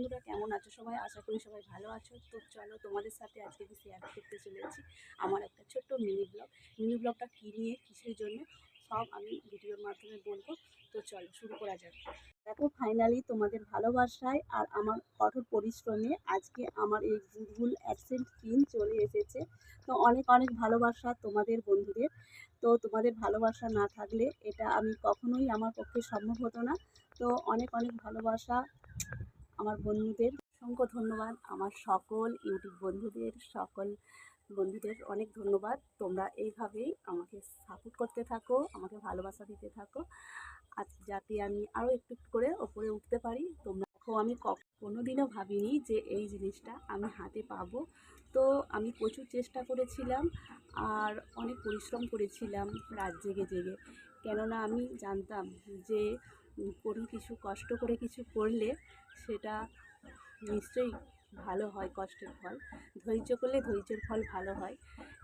বন্ধুরা কেমন আছো? সবাই আশা করি সবাই ভালো আছো। তো চলো তোমাদের সাথে আজকে আমি শেয়ার করতে চলেছি আমার একটা ছোট্ট মিনি ব্লগ মিনি ব্লগটা কী নিয়ে, কিসের জন্য, সব আমি ভিডিওর মাধ্যমে বলব। তো চলো শুরু করা যাক। দেখো ফাইনালি তোমাদের ভালোবাসায় আর আমার কঠোর পরিশ্রমে আজকে আমার এই গুগল অ্যাডসেন্ট পিন চলে এসেছে। তো অনেক অনেক ভালোবাসা তোমাদের বন্ধুদের। তো তোমাদের ভালোবাসা না থাকলে এটা আমি কখনোই আমার পক্ষে সম্ভব হতো না। তো অনেক অনেক ভালোবাসা আমার বন্ধুদের অসংখ্য ধন্যবাদ। আমার সকল ইউটিউব বন্ধুদের, সকল বন্ধুদের অনেক ধন্যবাদ। তোমরা এইভাবেই আমাকে সাপোর্ট করতে থাকো, আমাকে ভালোবাসা দিতে থাকো। আজ যাতে আমি আরও একটু একটু করে ওপরে উঠতে পারি, তোমরা দেখো, আমি কোনো দিনও ভাবিনি যে এই জিনিসটা আমি হাতে পাবো। তো আমি প্রচুর চেষ্টা করেছিলাম আর অনেক পরিশ্রম করেছিলাম রাত জেগে জেগে। কেননা আমি জানতাম যে কোনো কিছু কষ্ট করে কিছু করলে সেটা নিশ্চয়ই ভালো হয়, কষ্টের ফল। ধৈর্য করলে ধৈর্যের ফল ভালো হয়।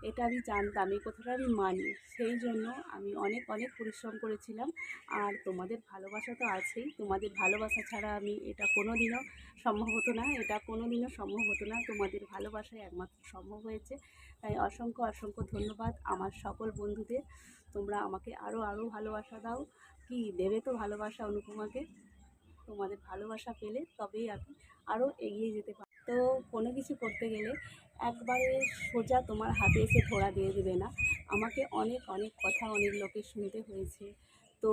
এটা আমি জানতাম, এই কথাটা আমি মানি। সেই জন্য আমি অনেক অনেক পরিশ্রম করেছিলাম। আর তোমাদের ভালোবাসা তো আছেই। তোমাদের ভালোবাসা ছাড়া আমি এটা কোনো দিনও সম্ভব হতো না। এটা কোনো দিনও সম্ভব হতো না। তোমাদের ভালোবাসায় একমাত্র সম্ভব হয়েছে। তাই অসংখ্য অসংখ্য ধন্যবাদ আমার সকল বন্ধুদের। তোমরা আমাকে আরও আরও ভালোবাসা দাও। কি দেবে তো ভালোবাসা, অনুপমাকে? তোমাদের ভালোবাসা পেলে তবেই আমি আরও এগিয়ে যেতে পারি তো কোনো কিছু করতে গেলে একবারে সোজা তোমার হাতে এসে ধরা দিয়ে দেবে না। আমাকে অনেক অনেক কথা অনেক লোকের শুনতে হয়েছে। তো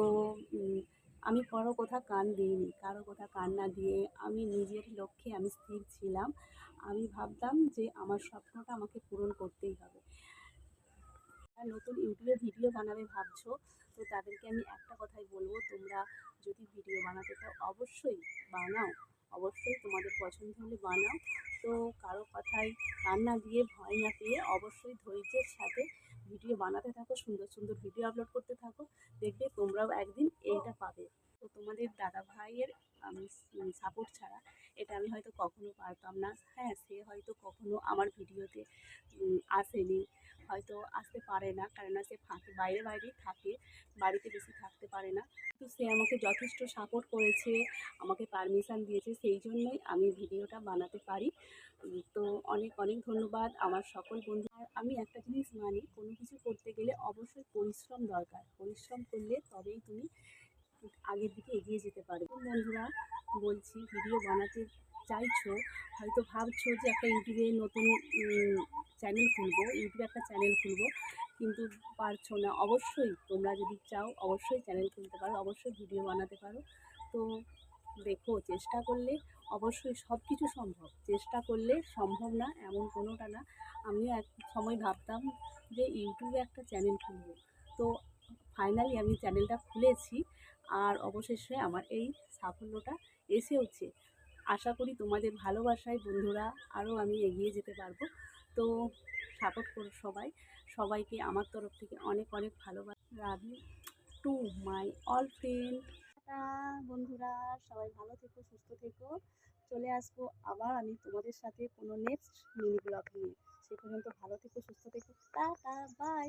আমি কারও কথা কান দিইনি, কারও কথা কান না দিয়ে আমি নিজের লক্ষ্যে আমি স্থির ছিলাম। আমি ভাবতাম যে আমার স্বপ্নটা আমাকে পূরণ করতেই হবে। নতুন ইউটিউবে ভিডিও বানাবে ভাবছ, তো তাদেরকে আমি একটা কথাই বলব, তোমরা যদি ভিডিও বানাতে চাও অবশ্যই বানাও। অবশ্যই তোমাদের পছন্দ হলে বানাও। তো কারও কথায় কান্না দিয়ে, ভয় না পেয়ে অবশ্যই ধৈর্যের সাথে ভিডিও বানাতে থাকো, সুন্দর সুন্দর ভিডিও আপলোড করতে থাকো। দেখবে তোমরাও একদিন এইটা পাবে। তো তোমাদের দাদা ভাইয়ের সাপোর্ট ছাড়া এটা আমি হয়তো কখনো পারতাম না। হ্যাঁ সে হয়তো কখনো আমার ভিডিওতে আসেনি। হয়তো আসতে পারে না, কেননা সে ফাঁকে বাইরে, বাইরেই থাকে, বাড়িতে বেশি থাকতে পারে না। কিন্তু সে আমাকে যথেষ্ট সাপোর্ট করেছে, আমাকে পারমিশন দিয়েছে, সেই জন্যই আমি ভিডিওটা বানাতে পারি। তো অনেক অনেক ধন্যবাদ আমার সকল বন্ধু। আমি একটা জিনিস মানি, কোনো কিছু করতে গেলে অবশ্যই পরিশ্রম দরকার। পরিশ্রম করলে তবেই তুমি আগের দিকে এগিয়ে যেতে পারবে তো বন্ধুরা বলছি ভিডিও বানাতে চাইছো, হয়তো ভাবছ যে একটা ইউটিউবে নতুন চ্যানেল খুলবো, ইউটিউবে একটা চ্যানেল খুলবো, কিন্তু পারছ না। অবশ্যই তোমরা যদি চাও, অবশ্যই চ্যানেল খুলতে পারো, অবশ্যই ভিডিও বানাতে পারো। তো দেখো, চেষ্টা করলে অবশ্যই সব কিছু সম্ভব। চেষ্টা করলে সম্ভব না, এমন কোনোটা না। আমিও এক সময় ভাবতাম যে ইউটিউবে একটা চ্যানেল খুলবো। তো ফাইনালি আমি চ্যানেলটা খুলেছি। আর অবশেষে আমার এই সাফল্যটা এসেওছে। আশা করি তোমাদের ভালোবাসায় বন্ধুরা আরও আমি এগিয়ে যেতে পারব। তো সাপোর্ট করো সবাই। সবাইকে আমার তরফ থেকে অনেক অনেক ভালোবাসা। You to my all friend বন্ধুরা, সবাই ভালো থেকো, সুস্থ থেকো। চলে আসব আবার আমি তোমাদের সাথে কোনো নেক্সট মিনি ব্লগ নিয়ে। সে পর্যন্ত ভালো থেকো, সুস্থ থেকো। Tata bye